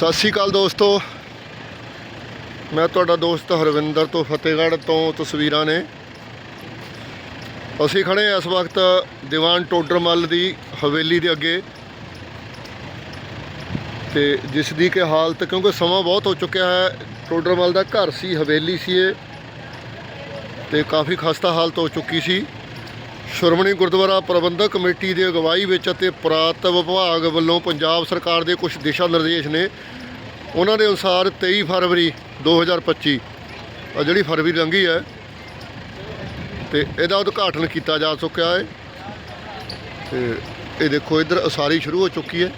ਸਤਿ ਸ਼੍ਰੀ ਅਕਾਲ ਦੋਸਤੋ। ਮੈਂ ਤੁਹਾਡਾ ਦੋਸਤ ਹਰਵਿੰਦਰ ਤੋਂ ਫਤਿਹਗੜ੍ਹ ਤੋਂ ਤਸਵੀਰਾਂ ਨੇ। ਅਸੀਂ ਖੜੇ ਹਾਂ ਇਸ ਵਕਤ ਦੀਵਾਨ ਟੋਡਰਮੱਲ ਦੀ ਹਵੇਲੀ ਦੇ ਅੱਗੇ। ਤੇ ਜਿਸ ਦੀ ਕਿ ਹਾਲਤ, ਕਿਉਂਕਿ ਸਮਾਂ ਬਹੁਤ ਹੋ ਚੁੱਕਿਆ ਹੈ ਟੋਡਰਮੱਲ ਦਾ ਘਰ ਸੀ, ਹਵੇਲੀ ਸੀ ਇਹ। ਤੇ ਕਾਫੀ ਖਸਤਾ ਹਾਲਤ ਹੋ ਚੁੱਕੀ ਸੀ। ਸ਼੍ਰੋਮਣੀ ਗੁਰਦੁਆਰਾ ਪ੍ਰਬੰਧਕ ਕਮੇਟੀ ਦੀ ਅਗਵਾਈ ਵਿੱਚ ਅਤੇ ਪੁਰਾਤਨ ਵਿਭਾਗ ਵੱਲੋਂ ਪੰਜਾਬ ਸਰਕਾਰ ਦੇ ਕੁਝ ਦਿਸ਼ਾ ਨਿਰਦੇਸ਼ ਨੇ, ਉਹਨਾਂ ਦੇ ਅਨੁਸਾਰ 23 ਫਰਵਰੀ 2025 ਆ ਜਿਹੜੀ ਫਰਵਰੀ ਲੰਘੀ ਹੈ, ਤੇ ਇਹਦਾ ਉਦਘਾਟਨ ਕੀਤਾ ਜਾ ਚੁੱਕਿਆ ਹੈ। ਤੇ ਇਹ ਦੇਖੋ, ਇੱਧਰ ਉਸਾਰੀ ਸ਼ੁਰੂ ਹੋ ਚੁੱਕੀ ਹੈ।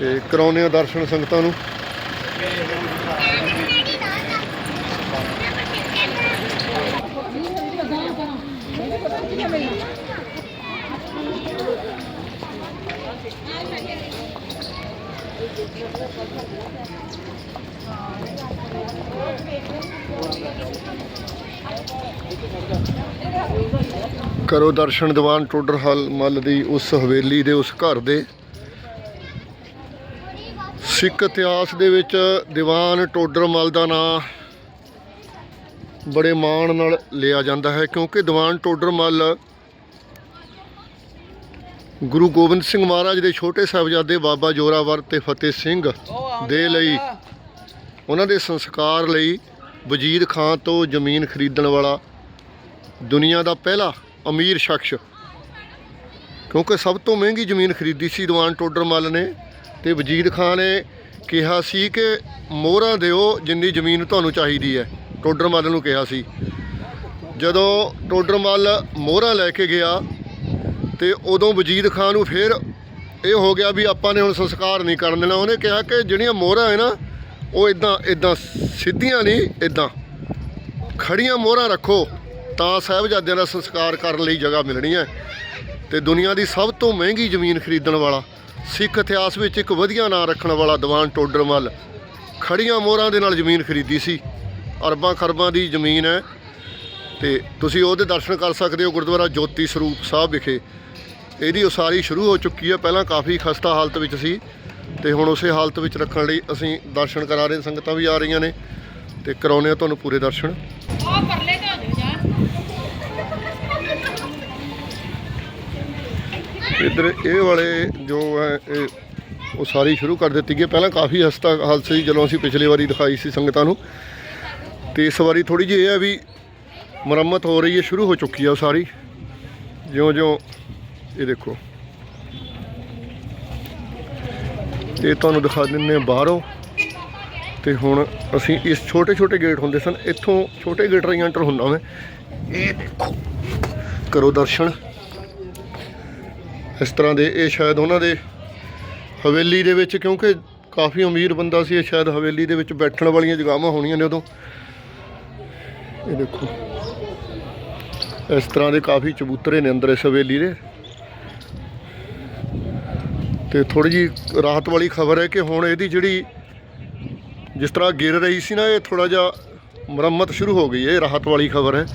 ਤੇ ਕਰਾਉਂਦੇ ਆ ਦਰਸ਼ਨ ਸੰਗਤਾਂ ਨੂੰ। ਕਰੋ ਦਰਸ਼ਨ ਦੀਵਾਨ ਟੋਡਰ ਹਲ ਮੱਲ ਦੀ ਉਸ ਹਵੇਲੀ ਦੇ ਉਸ ਘਰ ਦੇ। ਸਿੱਖ ਇਤਿਹਾਸ ਦੇ ਵਿੱਚ ਦੀਵਾਨ ਟੋਡਰ ਮੱਲ ਦਾ ਨਾਂ ਬੜੇ ਮਾਣ ਨਾਲ ਲਿਆ ਜਾਂਦਾ ਹੈ ਕਿਉਂਕਿ ਦੀਵਾਨ ਟੋਡਰ ਮੱਲ ਗੁਰੂ ਗੋਬਿੰਦ ਸਿੰਘ ਮਹਾਰਾਜ ਦੇ ਛੋਟੇ ਸਾਹਿਬਜ਼ਾਦੇ ਬਾਬਾ ਜੋਰਾਵਰ ਤੇ ਫਤਿਹ ਸਿੰਘ ਦੇ ਲਈ ਉਹਨਾਂ ਦੇ ਸੰਸਕਾਰ ਲਈ ਵਜੀਦ ਖਾਨ ਤੋਂ ਜ਼ਮੀਨ ਖਰੀਦਣ ਵਾਲਾ ਦੁਨੀਆ ਦਾ ਪਹਿਲਾ ਅਮੀਰ ਸ਼ਖਸ। ਕਿਉਂਕਿ ਸਭ ਤੋਂ ਮਹਿੰਗੀ ਜ਼ਮੀਨ ਖਰੀਦੀ ਸੀ ਦੀਵਾਨ ਟੋਡਰ ਮੱਲ ਨੇ ਤੇ ਵਜੀਦ ਖਾਨ ਨੇ ਕਿਹਾ ਸੀ ਕਿ ਮੋਹਰਾਂ ਦਿਓ ਜਿੰਨੀ ਜ਼ਮੀਨ ਤੁਹਾਨੂੰ ਚਾਹੀਦੀ ਹੈ ਟੋਡਰ ਮੱਲ ਨੂੰ ਕਿਹਾ ਸੀ। ਜਦੋਂ ਟੋਡਰ ਮੱਲ ਮੋਹਰਾਂ ਲੈ ਕੇ ਗਿਆ ਤੇ ਉਦੋਂ ਵਜੀਦ ਖਾਨ ਨੂੰ ਫਿਰ ਇਹ ਹੋ ਗਿਆ ਵੀ ਆਪਾਂ ਨੇ ਹੁਣ ਸੰਸਕਾਰ ਨਹੀਂ ਕਰਨ ਦੇਣਾ। ਉਹਨੇ ਕਿਹਾ ਕਿ ਜਿਹੜੀਆਂ ਮੋਹਰਾਂ ਹੈ ਨਾ, ਉਹ ਇਦਾਂ ਇਦਾਂ ਸਿੱਧੀਆਂ ਨਹੀਂ ਇਦਾਂ ਖੜੀਆਂ ਮੋਹਰਾਂ ਰੱਖੋ, ਤਾਂ ਸਾਹਿਬਜ਼ਾਦਿਆਂ ਦਾ ਸੰਸਕਾਰ ਕਰਨ ਲਈ ਜਗ੍ਹਾ ਮਿਲਣੀ ਹੈ। ਤੇ ਦੁਨੀਆ ਦੀ ਸਭ ਤੋਂ ਮਹਿੰਗੀ ਜ਼ਮੀਨ ਖਰੀਦਣ ਵਾਲਾ, ਸਿੱਖ ਇਤਿਹਾਸ ਵਿੱਚ ਇੱਕ ਵਧੀਆ ਨਾਂ ਰੱਖਣ ਵਾਲਾ ਦੀਵਾਨ ਟੋਡਰਮੱਲ ਖੜੀਆਂ ਮੋਹਰਾਂ ਦੇ ਨਾਲ ਜ਼ਮੀਨ ਖਰੀਦੀ ਸੀ। ਅਰਬਾਂ ਖਰਬਾਂ ਦੀ ਜ਼ਮੀਨ ਹੈ। ਤੇ ਤੁਸੀਂ ਉਹਦੇ ਦਰਸ਼ਨ ਕਰ ਸਕਦੇ ਹੋ ਗੁਰਦੁਆਰਾ ਜੋਤੀ ਸਰੂਪ ਸਾਹਿਬ ਵਿਖੇ। ਇਹਦੀ ਉਸਾਰੀ ਸ਼ੁਰੂ ਹੋ ਚੁੱਕੀ ਹੈ। ਪਹਿਲਾਂ ਕਾਫੀ ਖਸਤਾ ਹਾਲਤ ਵਿੱਚ ਸੀ ਤੇ ਹੁਣ ਉਸੇ ਹਾਲਤ ਵਿੱਚ ਰੱਖਣ ਲਈ ਅਸੀਂ ਦਰਸ਼ਨ ਕਰਾ ਰਹੇ ਸੰਗਤਾਂ ਵੀ ਆ ਰਹੀਆਂ ਨੇ ਤੇ ਕਰਾਉਂਦੇ ਆ ਤੁਹਾਨੂੰ ਪੂਰੇ ਦਰਸ਼ਨ। ਉਹ ਪਰਲੇ ਤੇ ਹੋ ਜਾ ਇੱਧਰ ਇਹ ਵਾਲੇ ਜੋ ਹੈ ਇਹ ਉਸਾਰੀ ਸ਼ੁਰੂ ਕਰ ਦਿੱਤੀ ਗਈ ਪਹਿਲਾਂ ਕਾਫੀ ਹਸਤਾ ਹਾਲਤ ਸੀ ਜਦੋਂ ਅਸੀਂ ਪਿਛਲੀ ਵਾਰੀ ਦਿਖਾਈ ਸੀ ਸੰਗਤਾਂ ਨੂੰ। ਤੇ ਇਸ ਵਾਰੀ ਥੋੜੀ ਜਿਹੀ ਇਹ ਹੈ ਵੀ ਮੁਰੰਮਤ ਹੋ ਰਹੀ ਹੈ ਸ਼ੁਰੂ ਹੋ ਚੁੱਕੀ ਹੈ ਉਸਾਰੀ। ਜਿਉਂ-ਜਿਉਂ ਇਹ ਦੇਖੋ। ਇਹ ਤੁਹਾਨੂੰ ਦਿਖਾ ਦਿੰਨੇ ਆ ਬਾਹਰੋਂ। ਤੇ ਹੁਣ ਅਸੀਂ ਇਸ ਛੋਟੇ ਛੋਟੇ ਗੇਟ ਹੁੰਦੇ ਸਨ, ਇੱਥੋਂ ਛੋਟੇ ਗੇਟ ਰਾਹੀਂ ਐਂਟਰ ਹੁੰਦਾ ਮੈਂ। ਇਹ ਦੇਖੋ, ਕਰੋ ਦਰਸ਼ਨ। ਇਸ ਤਰ੍ਹਾਂ ਦੇ ਇਹ ਸ਼ਾਇਦ ਉਹਨਾਂ ਦੇ ਹਵੇਲੀ ਦੇ ਵਿੱਚ, ਕਿਉਂਕਿ ਕਾਫੀ ਅਮੀਰ ਬੰਦਾ ਸੀ, ਇਹ ਸ਼ਾਇਦ ਹਵੇਲੀ ਦੇ ਵਿੱਚ ਬੈਠਣ ਵਾਲੀਆਂ ਜਗ੍ਹਾਵਾਂ ਹੋਣੀਆਂ ਨੇ ਉਦੋਂ। ਇਹ ਦੇਖੋ, ਇਸ ਤਰ੍ਹਾਂ ਦੇ ਕਾਫੀ ਚਬੂਤਰੇ ਨੇ ਅੰਦਰ ਇਸ ਹਵੇਲੀ ਦੇ। ਤੇ ਥੋੜੀ ਜੀ ਰਾਹਤ ਵਾਲੀ ਖਬਰ ਹੈ ਕਿ ਹੁਣ ਇਹਦੀ ਜਿਹੜੀ ਜਿਸ ਤਰ੍ਹਾਂ ਗਿਰ ਰਹੀ ਸੀ ਨਾ, ਇਹ ਥੋੜਾ ਜਿਹਾ ਮੁਰੰਮਤ ਸ਼ੁਰੂ ਹੋ ਗਈ ਹੈ, ਇਹ ਰਾਹਤ ਵਾਲੀ ਖਬਰ ਹੈ।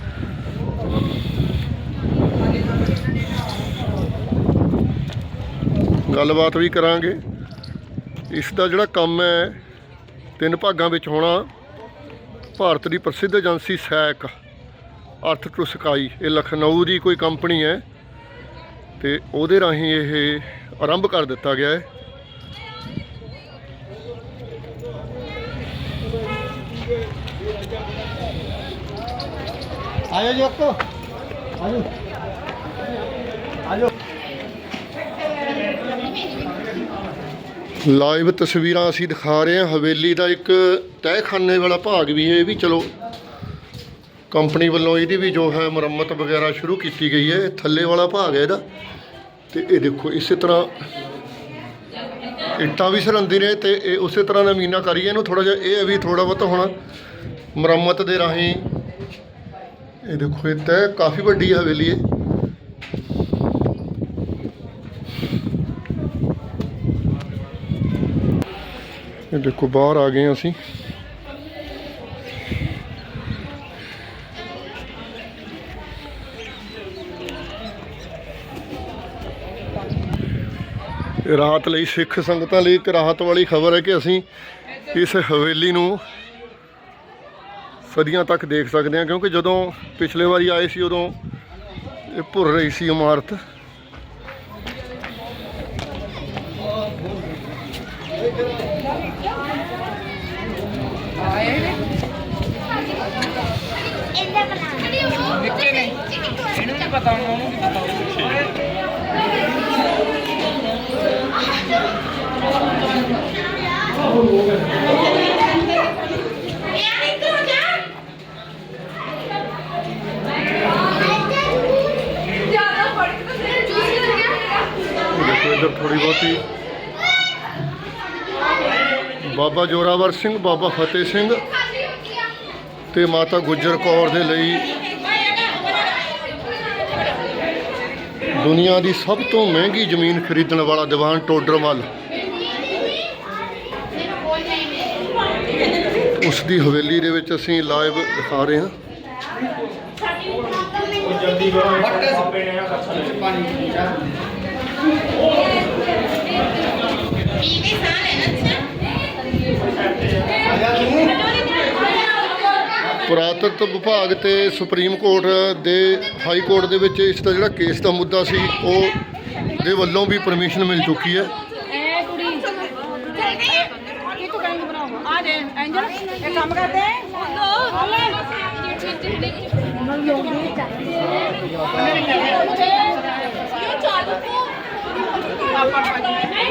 ਗੱਲਬਾਤ ਵੀ ਕਰਾਂਗੇ। ਇਸ ਦਾ ਜਿਹੜਾ ਕੰਮ ਹੈ, ਤਿੰਨ ਭਾਗਾਂ ਵਿੱਚ ਹੋਣਾ। ਭਾਰਤ ਦੀ ਪ੍ਰਸਿੱਧ ਏਜੰਸੀ ਸੈਕ, ਅਰਥ ਟੂ ਸਕਾਈ ਇਹ ਲਖਨਊ ਦੀ ਕੋਈ ਕੰਪਨੀ ਹੈ। ਤੇ ਉਹਦੇ ਰਾਹੀਂ ਇਹ ਆਰੰਭ ਕਰ ਦਿੱਤਾ ਗਿਆ ਹੈ। ਆਜੋ ਜੀ ਆਪਕੋ ਆਜੋ। ਆਜੋ। ਲਾਈਵ ਤਸਵੀਰਾਂ ਅਸੀਂ ਦਿਖਾ ਰਹੇ ਹਾਂ। ਹਵੇਲੀ ਦਾ ਇੱਕ ਤਹਿਖਾਨੇ ਵਾਲਾ ਭਾਗ ਵੀ ਹੈ। ਇਹ ਵੀ ਚਲੋ ਕੰਪਨੀ ਵੱਲੋਂ ਇਹਦੀ ਵੀ ਜੋ ਹੈ ਮੁਰੰਮਤ ਵਗੈਰਾ ਸ਼ੁਰੂ ਕੀਤੀ ਗਈ ਹੈ। ਥੱਲੇ ਵਾਲਾ ਭਾਗ ਹੈ ਇਹਦਾ। ਤੇ ਇਹ ਦੇਖੋ, ਇਸੇ ਤਰ੍ਹਾਂ ਇੱਟਾਂ ਵੀ ਸਰੰਦੀ ਨੇ ਤੇ ਇਹ ਉਸੇ ਤਰ੍ਹਾਂ ਦਾ ਮੀਨਾ ਕਰੀਏ ਇਹਨੂੰ। ਥੋੜਾ ਜਿਹਾ ਇਹ ਹੈ ਵੀ ਥੋੜਾ ਬਹੁਤ ਹੁਣ ਮੁਰੰਮਤ ਦੇ ਰਾਹੀਂ ਇਹ ਦੇਖੋ, ਇਹ ਤਹਿ ਕਾਫੀ ਵੱਡੀ ਹਵੇਲੀ ਹੈ ਇਹ ਦੇਖੋ, ਬਾਹਰ ਆ ਗਏ ਹਾਂ ਅਸੀਂ। ਰਾਹਤ ਲਈ ਸਿੱਖ ਸੰਗਤਾਂ ਲਈ ਇੱਕ ਰਾਹਤ ਵਾਲੀ ਖਬਰ ਹੈ ਕਿ ਅਸੀਂ ਇਸ ਹਵੇਲੀ ਨੂੰ ਸਦੀਆਂ ਤੱਕ ਦੇਖ ਸਕਦੇ ਹਾਂ ਕਿਉਂਕਿ ਜਦੋਂ ਪਿਛਲੇ ਵਾਰੀ ਆਏ ਸੀ ਉਦੋਂ ਇਹ ਭੁਰ ਰਹੀ ਸੀ ਇਮਾਰਤ। ਇਹਨੂੰ ਨਹੀਂ ਪਤਾ ਹੁਣ ਉਹਨੂੰ ਕੀ ਪਤਾ ਇੱਧਰ ਥੋੜੀ ਬਹੁਤੀ। ਬਾਬਾ ਜੋਰਾਵਰ ਸਿੰਘ, ਬਾਬਾ ਫਤਿਹ ਸਿੰਘ ਤੇ ਮਾਤਾ ਗੁਜਰ ਕੌਰ ਦੇ ਲਈ ਦੁਨੀਆ ਦੀ ਸਭ ਤੋਂ ਮਹਿੰਗੀ ਜ਼ਮੀਨ ਖਰੀਦਣ ਵਾਲਾ ਦੀਵਾਨ ਟੋਡਰਮਲ ਉਸ ਦੀ ਹਵੇਲੀ ਦੇ ਵਿੱਚ ਅਸੀਂ ਲਾਈਵ ਦਿਖਾ ਰਹੇ ਹਾਂ। ਪੁਰਾਤਤਵ ਵਿਭਾਗ ਤੇ ਸੁਪਰੀਮ ਕੋਰਟ ਦੇ ਹਾਈ ਕੋਰਟ ਦੇ ਵਿੱਚ ਇਸ ਦਾ ਜਿਹੜਾ ਕੇਸ ਦਾ ਮੁੱਦਾ ਸੀ ਉਹ ਦੇ ਵੱਲੋਂ ਵੀ ਪਰਮਿਸ਼ਨ ਮਿਲ ਚੁੱਕੀ ਹੈ।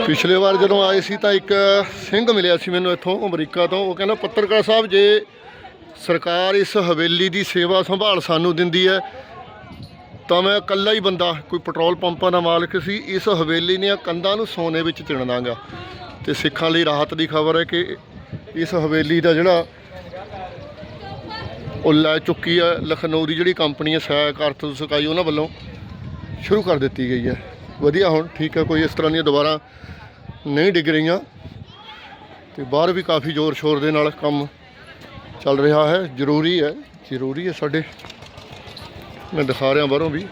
ਪਿਛਲੇ ਵਾਰ ਜਦੋਂ ਆਏ ਸੀ ਤਾਂ ਇੱਕ ਸਿੰਘ ਮਿਲਿਆ ਸੀ ਮੈਨੂੰ ਇੱਥੋਂ ਅਮਰੀਕਾ ਤੋਂ। ਉਹ ਕਹਿੰਦਾ ਪੱਤਰਕਾਰ ਸਾਹਿਬ ਜੇ ਸਰਕਾਰ ਇਸ ਹਵੇਲੀ ਦੀ ਸੇਵਾ ਸੰਭਾਲ ਸਾਨੂੰ ਦਿੰਦੀ ਹੈ। ਤਾਂ ਮੈਂ ਇਕੱਲਾ ਹੀ ਬੰਦਾ, ਕੋਈ ਪੈਟਰੋਲ ਪੰਪਾਂ ਦਾ ਮਾਲਕ ਸੀ, ਇਸ ਹਵੇਲੀ ਦੀਆਂ ਕੰਧਾਂ ਨੂੰ ਸੋਨੇ ਵਿੱਚ ਚਿਣ ਦਾਂਗਾ ਤੇ ਸਿੱਖਾਂ ਲਈ ਰਾਹਤ ਦੀ ਖਬਰ ਹੈ ਕਿ ਇਸ ਹਵੇਲੀ ਦਾ ਜਿਹੜਾ ਉਹ ਲੈ ਚੁੱਕੀ ਹੈ, ਲਖਨਊ ਦੀ ਜਿਹੜੀ ਕੰਪਨੀ ਹੈ, ਸਹਾਇਕ ਅਰਥ ਸਕਾਈ, ਉਹਨਾਂ ਵੱਲੋਂ ਸ਼ੁਰੂ ਕਰ ਦਿੱਤੀ ਗਈ ਹੈ। ਵਧੀਆ ਹੁਣ, ਠੀਕ ਹੈ, ਕੋਈ ਇਸ ਤਰ੍ਹਾਂ ਦੀਆਂ ਦੁਬਾਰਾ ਨਹੀਂ ਡਿੱਗ ਰਹੀਆਂ। ਤੇ ਬਾਹਰ ਵੀ ਕਾਫੀ ਜ਼ੋਰ ਸ਼ੋਰ ਦੇ ਨਾਲ ਕੰਮ ਚੱਲ ਰਿਹਾ ਹੈ, ਜ਼ਰੂਰੀ ਹੈ ਜ਼ਰੂਰੀ ਹੈ ਸਾਡੇ। ਮੈਂ ਦਿਖਾ ਰਿਹਾ ਬਾਹਰੋਂ ਵੀ।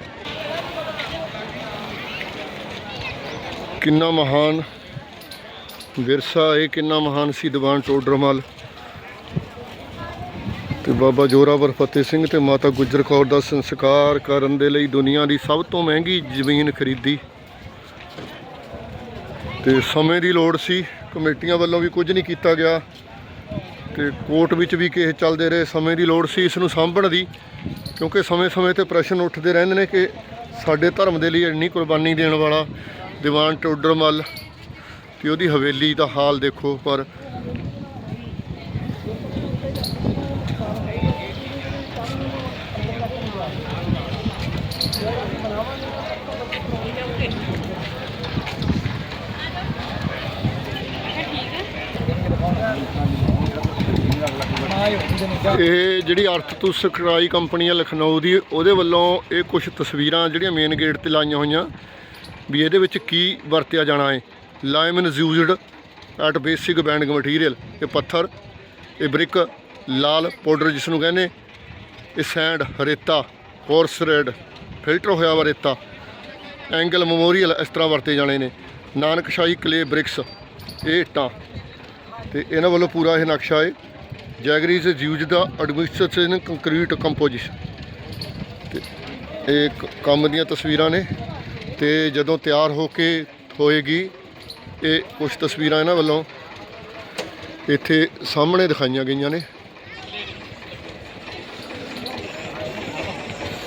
ਕਿੰਨਾ ਮਹਾਨ ਵਿਰਸਾ, ਇਹ ਕਿੰਨਾ ਮਹਾਨ ਸੀ ਦੀਵਾਨ ਟੋਡਰਮਲ ਤੇ ਬਾਬਾ ਜੋਰਾਵਰ ਫਤਿਹ ਸਿੰਘ ਤੇ ਮਾਤਾ ਗੁਜਰ ਕੌਰ ਦਾ ਸੰਸਕਾਰ ਕਰਨ ਦੇ ਲਈ ਦੁਨੀਆ ਦੀ ਸਭ ਤੋਂ ਮਹਿੰਗੀ ਜ਼ਮੀਨ ਖਰੀਦੀ। ਤੇ ਸਮੇਂ ਦੀ ਲੋੜ ਸੀ, ਕਮੇਟੀਆਂ ਵੱਲੋਂ ਵੀ ਕੁਝ ਨਹੀਂ ਕੀਤਾ ਗਿਆ। ਤੇ ਕੋਰਟ ਵਿੱਚ ਵੀ ਕੇਸ ਚੱਲਦੇ ਰਹੇ, ਸਮੇਂ ਦੀ ਲੋੜ ਸੀ ਇਸ ਨੂੰ ਸਾਂਭਣ ਦੀ, ਕਿਉਂਕਿ ਸਮੇਂ-ਸਮੇਂ ਤੇ ਪ੍ਰਸ਼ਨ ਉੱਠਦੇ ਰਹਿੰਦੇ ਨੇ ਕਿ ਸਾਡੇ ਧਰਮ ਦੇ ਲਈ ਇੰਨੀ ਕੁਰਬਾਨੀ ਦੇਣ ਵਾਲਾ ਦੀਵਾਨ ਟੋਡਰਮਲ ਤੇ ਉਹਦੀ ਹਵੇਲੀ ਦਾ ਹਾਲ ਦੇਖੋ, ਪਰ ਇਹ ਜਿਹੜੀ ਅਰਥ ਤੋਂ ਸਖਰਾਈ ਕੰਪਨੀ ਹੈ ਲਖਨਊ ਦੀ, ਉਹਦੇ ਵੱਲੋਂ ਇਹ ਕੁਝ ਤਸਵੀਰਾਂ ਜਿਹੜੀਆਂ ਮੇਨ ਗੇਟ ਤੇ ਲਾਈਆਂ ਹੋਈਆਂ ਵੀ ਇਹਦੇ ਵਿੱਚ ਕੀ ਵਰਤਿਆ ਜਾਣਾ ਹੈ lime used at basic binding material ਇਹ ਪੱਥਰ, ਇਹ ਬ੍ਰਿਕ ਲਾਲ ਪਾਊਡਰ ਜਿਸ ਨੂੰ ਕਹਿੰਦੇ, ਇਹ ਸੈਂਡ ਰੇਤਾ ਹੋਰਸ ਰੈਡ ਫਿਲਟਰ ਹੋਇਆ ਵਾ ਰੇਤਾ। ਐਂਗਲ ਮੈਮੋਰੀਅਲ ਇਸ ਤਰ੍ਹਾਂ ਵਰਤੇ ਜਾਣੇ ਨੇ। ਨਾਨਕਸ਼ਾਹੀ ਕਲੇ ਬ੍ਰਿਕਸ ਇਹ ਇੱਟਾਂ। ਤੇ ਇਹਨਾਂ ਵੱਲੋਂ ਪੂਰਾ ਇਹ ਨਕਸ਼ਾ ਹੈ ਜੈਗਰੀਜ਼ ਯੂਜ਼ ਦਾ ਐਡਮਿਨਿਸਟ੍ਰੇਸ਼ਨ ਕੰਕਰੀਟ ਕੰਪੋਜੀਸ਼ਨ ਤੇ ਇਹ ਕ- ਕੰਮ ਦੀਆਂ ਤਸਵੀਰਾਂ ਨੇ। ਤੇ ਜਦੋਂ ਤਿਆਰ ਹੋ ਕੇ ਹੋਏਗੀ, ਇਹ ਕੁਝ ਤਸਵੀਰਾਂ ਇਹਨਾਂ ਵੱਲੋਂ ਇੱਥੇ ਸਾਹਮਣੇ ਦਿਖਾਈਆਂ ਗਈਆਂ ਨੇ।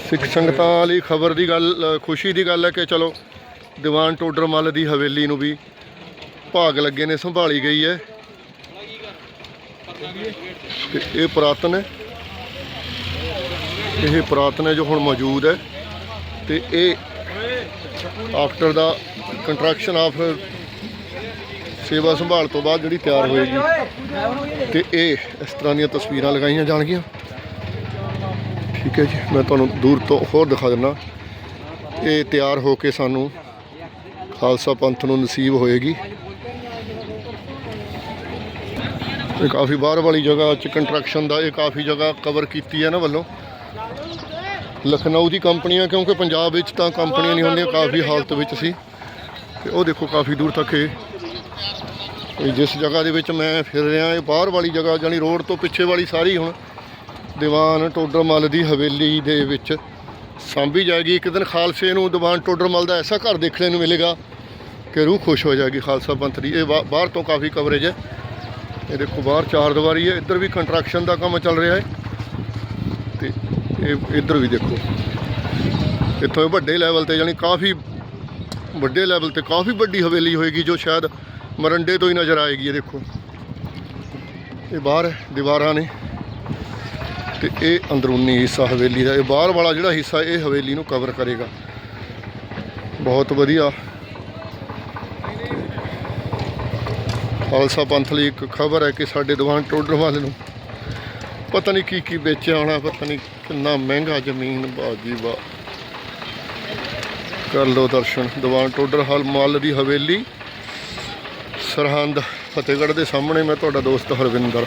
ਸਿੱਖ ਸੰਗਤਾਂ ਵਾਲੀ ਖਬਰ ਦੀ ਗੱਲ, ਖੁਸ਼ੀ ਦੀ ਗੱਲ ਹੈ ਕਿ ਚਲੋ, ਦੀਵਾਨ ਟੋਡਰ ਮੱਲ ਦੀ ਹਵੇਲੀ ਨੂੰ ਵੀ ਭਾਗ ਲੱਗੇ ਨੇ, ਸੰਭਾਲੀ ਗਈ ਹੈ। ਤੇ ਇਹ ਪੁਰਾਤਨ ਹੈ। ਇਹ ਪੁਰਾਤਨ ਹੈ ਜੋ ਹੁਣ ਮੌਜੂਦ ਹੈ। ਤੇ ਇਹ ਆਫਟਰ ਦਾ ਕੰਟਰੈਕਸ਼ਨ ਆਫ ਸੇਵਾ ਸੰਭਾਲ ਤੋਂ ਬਾਅਦ ਜਿਹੜੀ ਤਿਆਰ ਹੋਏਗੀ। ਤੇ ਇਹ ਇਸ ਤਰ੍ਹਾਂ ਦੀਆਂ ਤਸਵੀਰਾਂ ਲਗਾਈਆਂ ਜਾਣਗੀਆਂ। ਠੀਕ ਹੈ ਜੀ, ਮੈਂ ਤੁਹਾਨੂੰ ਦੂਰ ਤੋਂ ਹੋਰ ਦਿਖਾ ਦਿੰਦਾ। ਇਹ ਤਿਆਰ ਹੋ ਕੇ ਸਾਨੂੰ ਖਾਲਸਾ ਪੰਥ ਨੂੰ ਨਸੀਬ ਹੋਏਗੀ। ਇਹ ਕਾਫੀ ਬਾਹਰ ਵਾਲੀ ਜਗ੍ਹਾ ਚ ਕੰਸਟਰਕਸ਼ਨ ਦਾ ਇਹ ਕਾਫੀ ਜਗ੍ਹਾ ਕਵਰ ਕੀਤੀ ਹੈ ਨਾ ਵੱਲੋਂ। ਲਖਨਊ ਦੀ ਕੰਪਨੀਆਂ, ਕਿਉਂਕਿ ਪੰਜਾਬ ਵਿੱਚ ਤਾਂ ਕੰਪਨੀਆਂ ਨਹੀਂ ਹੁੰਦੀਆਂ, ਕਾਫੀ ਹਾਲਤ ਵਿੱਚ ਸੀ। ਤੇ ਉਹ ਦੇਖੋ ਕਾਫੀ ਦੂਰ ਤੱਕ ਇਹ। ਜਿਸ ਜਗ੍ਹਾ ਦੇ ਵਿੱਚ ਮੈਂ ਫਿਰ ਰਿਹਾ, ਇਹ ਬਾਹਰ ਵਾਲੀ ਜਗ੍ਹਾ ਜਾਨੀ ਰੋਡ ਤੋਂ ਪਿੱਛੇ ਵਾਲੀ ਸਾਰੀ ਹੁਣ। ਦੀਵਾਨ ਟੋਡਰਮਲ ਦੀ ਹਵੇਲੀ ਦੇ ਵਿੱਚ ਸਾਂਭੀ ਜਾਏਗੀ। ਇੱਕ ਦਿਨ ਖਾਲਸੇ ਨੂੰ ਦੀਵਾਨ ਟੋਡਰਮਲ ਦਾ ਐਸਾ ਘਰ ਦੇਖਣ ਨੂੰ ਮਿਲੇਗਾ ਕਿ ਰੂਹ ਖੁਸ਼ ਹੋ ਜਾਏਗੀ ਖਾਲਸਾ ਪੰਥ ਦੀ। ਇਹ ਬਾ- ਬਾਹਰ ਤੋਂ ਕਾਫੀ ਕਵਰੇਜ ਹੈ। ਇਹ ਦੇਖੋ ਬਾਹਰ ਚਾਰ ਦੀਵਾਰੀ ਹੈ, ਇੱਧਰ ਵੀ ਕੰਸਟਰਕਸ਼ਨ ਦਾ ਕੰਮ ਚੱਲ ਰਿਹਾ ਹੈ ਤੇ ਇਹ ਇੱਧਰ ਵੀ ਦੇਖੋ। ਇੱਥੋਂ ਵੱਡੇ ਲੈਵਲ ਤੇ ਜਾਨੀ ਕਾਫੀ ਵੱਡੇ ਲੈਵਲ ਤੇ ਕਾਫੀ ਵੱਡੀ ਹਵੇਲੀ ਹੋਏਗੀ ਜੋ ਸ਼ਾਇਦ ਮਰੰਡੇ ਤੋਂ ਹੀ ਨਜ਼ਰ ਆਏਗੀ, ਇਹ ਦੇਖੋ। ਇਹ ਬਾਹਰ ਦੀਵਾਰਾਂ ਨੇ। ਤੇ ਇਹ ਅੰਦਰੂਨੀ ਹਿੱਸਾ ਹਵੇਲੀ ਦਾ, ਇਹ ਬਾਹਰ ਵਾਲਾ ਜਿਹੜਾ ਹਿੱਸਾ, ਇਹ ਹਵੇਲੀ ਨੂੰ ਕਵਰ ਕਰੇਗਾ। ਬਹੁਤ ਵਧੀਆ। ਖਾਲਸਾ ਪੰਥ ਲਈ ਇੱਕ ਖਬਰ ਹੈ ਕਿ ਸਾਡੇ ਦੀਵਾਨ ਵਾਲੇ ਨੂੰ ਪਤਾ ਨਹੀਂ ਕੀ ਕੀ ਵੇਚਿਆ ਹੋਣਾ, ਪਤਾ ਨਹੀਂ ਕਿੰਨਾ ਮਹਿੰਗਾ ਜ਼ਮੀਨ ਬਾਜੀ ਬਾ ਕਰ ਲਓ ਦਰਸ਼ਨ। ਦੀਵਾਨ ਟੋਡਰ ਹਾਲ ਮਾਲ ਦੀ ਹਵੇਲੀ, ਸਰਹੰਦ, ਫਤਿਹਗੜ੍ਹ ਦੇ ਸਾਹਮਣੇ ਮੈਂ ਤੁਹਾਡਾ ਦੋਸਤ ਹਰਵਿੰਦਰ।